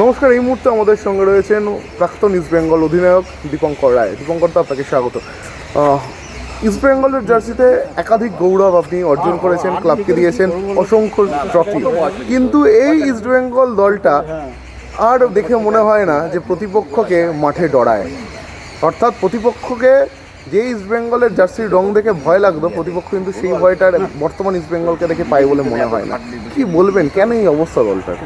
নমস্কার, এই মুহূর্তে আমাদের সঙ্গে রয়েছেন প্রাক্তন ইস্ট বেঙ্গল অধিনায়ক দীপঙ্কর রায়। দীপঙ্কর দা, আপনাকে স্বাগত। ইস্ট বেঙ্গলের জার্সিতে একাধিক গৌরব আপনি অর্জন করেছেন, ক্লাবকে দিয়েছেন, অসংখ্য ট্রফি। কিন্তু এই ইস্ট বেঙ্গল দলটা আর দেখে মনে হয় না যে প্রতিপক্ষকে মাঠে ডরায়। অর্থাৎ প্রতিপক্ষকে যে ইস্ট বেঙ্গলের জার্সির রং দেখে ভয় লাগতো, প্রতিপক্ষ কিন্তু সেই ভয়টার বর্তমান ইস্ট বেঙ্গলকে দেখে পায় বলে মনে হয় না। কি বলবেন? কেন এই অবস্থা দলটার?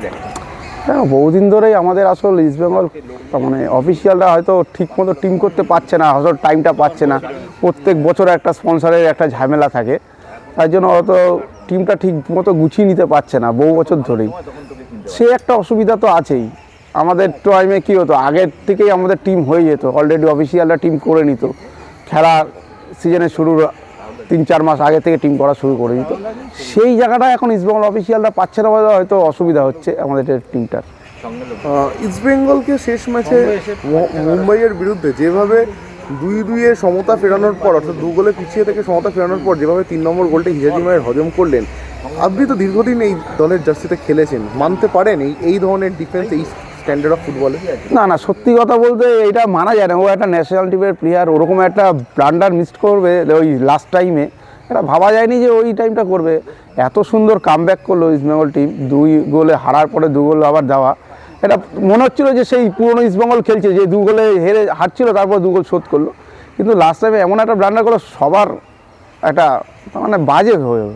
হ্যাঁ বহুদিন ধরেই আমাদের আসলে ইস্ট বেঙ্গল মানে অফিসিয়ালরা হয়তো ঠিক মতো টিম করতে পারছে না হয়তো টাইমটা পাচ্ছে না। প্রত্যেক বছর একটা স্পন্সরের একটা ঝামেলা থাকে। তার জন্য হয়তো টিমটা ঠিক মতো গুছিয়ে নিতে পারছে না, বহু বছর ধরেই। সে একটা অসুবিধা তো আছেই। আমাদের টাইমে কী হতো, আগের থেকেই আমাদের টিম হয়ে যেত। অলরেডি অফিসিয়ালরা টিম করে নিত। খেলা সিজনের শুরুর তিন চার মাস আগে থেকে টিম করা শুরু করে দিত। সেই জায়গাটা এখন ইস্টবেঙ্গল অফিসিয়ালরা পাচ্ছে না বলে হয়তো অসুবিধা হচ্ছে আমাদের টিমটার ইস্টবেঙ্গলকে শেষ ম্যাচে মুম্বাইয়ের বিরুদ্ধে যেভাবে দুই দুইয়ে সমতা ফেরানোর পর, অর্থাৎ দু গোলে পিছিয়ে থেকে সমতা ফেরানোর পর যেভাবে তিন নম্বর গোলটা হিজাজি মায়ের হজম করলেন, আপনি তো দীর্ঘদিন এই দলের জার্সিতে খেলেছেন, মানতে পারেন এই এই ধরনের ডিফেন্স এই স্ট্যান্ডার্ড অফ ফুটবলে না না সত্যি কথা বলতে এটা মানা যায় না। ও একটা ন্যাশনাল টিমের প্লেয়ার ওরকম একটা ব্লান্ডার মিস করবে ওই লাস্ট টাইমে এটা ভাবা যায়নি যে ওই টাইমটা করবে। এত সুন্দর কামব্যাক করল ইস্টবেঙ্গল টিম দুই গোলে হারার পরে দু গোল আবার দেওয়া এটা মনে হচ্ছিল যে সেই পুরনো ইস্টবেঙ্গল খেলছে যে দু গোলে হেরে হারছিল তারপর দু গোল শোধ করল। কিন্তু লাস্ট টাইমে এমন একটা ব্লান্ডার করল সবার একটা মানে বাজে হয়ে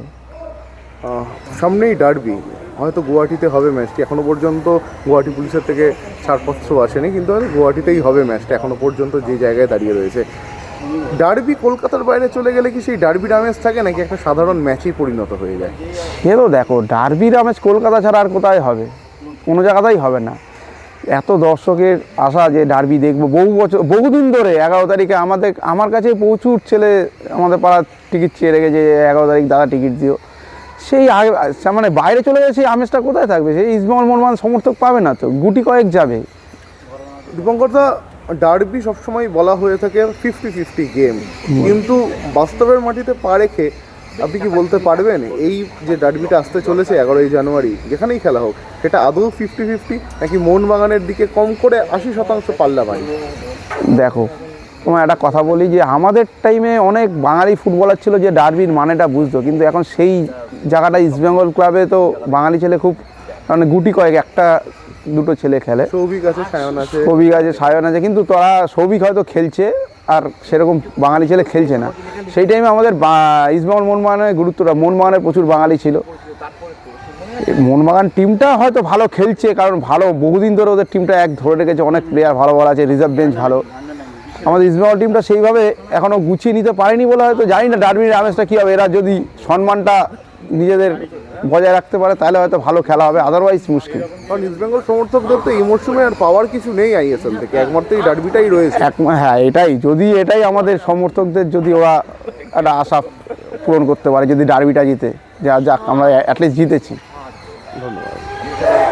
সামনেই ডার্বি হয়তো গুয়াহাটিতে হবে ম্যাচটি। এখনও পর্যন্ত গুয়াহাটি পুলিশের থেকে ছাড়পত্র আসেনি, কিন্তু হয়তো গুয়াহাটিতেই হবে ম্যাচটা এখনও পর্যন্ত যে জায়গায় দাঁড়িয়ে রয়েছে। ডার্বি কলকাতার বাইরে চলে গেলে কি সেই ডার্বি ডামেজ থাকে নাকি একটা সাধারণ ম্যাচেই পরিণত হয়ে যায়? তো দেখো ডার্বির আমেজ কলকাতা ছাড়া আর কোথায় হবে? কোনো জায়গাতেই হবে না। এত দর্শকের আশা যে ডার্বি দেখব, বহু বছর, বহুদিন ধরে, এগারো তারিখে আমাদের, আমার কাছে প্রচুর ছেলে আমাদের পাড়ার টিকিট চেয়ে রেখেছে এগারো তারিখ দাদা টিকিট দিও। সেই মানে বাইরে চলে গেছে সেই আমেজটা কোথায় থাকবে? সেই ইস্টবেঙ্গল মোহনবাগান সমর্থক পাবে না তো? গুটি কয়েক যাবে। দীপঙ্করদা ডার্বি সবসময় বলা হয়ে থাকে ফিফটি ফিফটি গেম কিন্তু বাস্তবের মাটিতে পা রেখে আপনি কি বলতে পারবেন? এই যে ডার্বিটা আসতে চলেছে এগারোই জানুয়ারি যেখানেই খেলা হোক সেটা আদৌ ফিফটি ফিফটি নাকি মোহনবাগানের দিকে কম করে আশি শতাংশ পাল্লা বাড়ি? দেখো তোমার একটা কথা বলি যে আমাদের টাইমে অনেক বাঙালি ফুটবলার ছিল যে ডার্বির মানেটা বুঝতো কিন্তু এখন সেই জায়গাটা ইস্টবেঙ্গল ক্লাবে তো বাঙালি ছেলে খুব মানে গুটি কয়েক একটা দুটো ছেলে খেলে। সৌভিক আছে সায়ন আছে। সৌভিক আছে সায়ন আছে কিন্তু তারা সৌভিক হয়তো খেলছে আর সেরকম বাঙালি ছেলে খেলছে না। সেই টাইমে আমাদের বা- ইস্টবেঙ্গল মোহনবাগানের গুরুত্বটা মোহনবাগানের প্রচুর বাঙালি ছিল। মোহনবাগান টিমটা হয়তো ভালো খেলছে কারণ ভালো বহুদিন ধরে ওদের টিমটা এক ধরে রেখেছে অনেক প্লেয়ার ভালো ভালো আছে রিজার্ভ বেঞ্চ ভালো। আমাদের ইস্টবেঙ্গল টিমটা সেইভাবে এখনও গুছিয়ে নিতে পারেনি বলে হয়তো জানি না ডারবির আমেজটা কী হবে? এরা যদি সম্মানটা নিজেদের বজায় রাখতে পারে তাহলে হয়তো ভালো খেলা হবে আদারওয়াইজ মুশকিল। কারণ ইস্ট বেঙ্গল সমর্থকদের তো এই মরশুমে আর পাওয়ার কিছু নেই আইএসএল থেকে একমাত্র এই ডার্বিটাই রয়েছে। এক হ্যাঁ এটাই যদি এটাই আমাদের সমর্থকদের যদি ওরা একটা আশা পূরণ করতে পারে যদি ডার্বিটা জিতে যা যাক আমরা অ্যাটলিস্ট জিতেছি। ধন্যবাদ।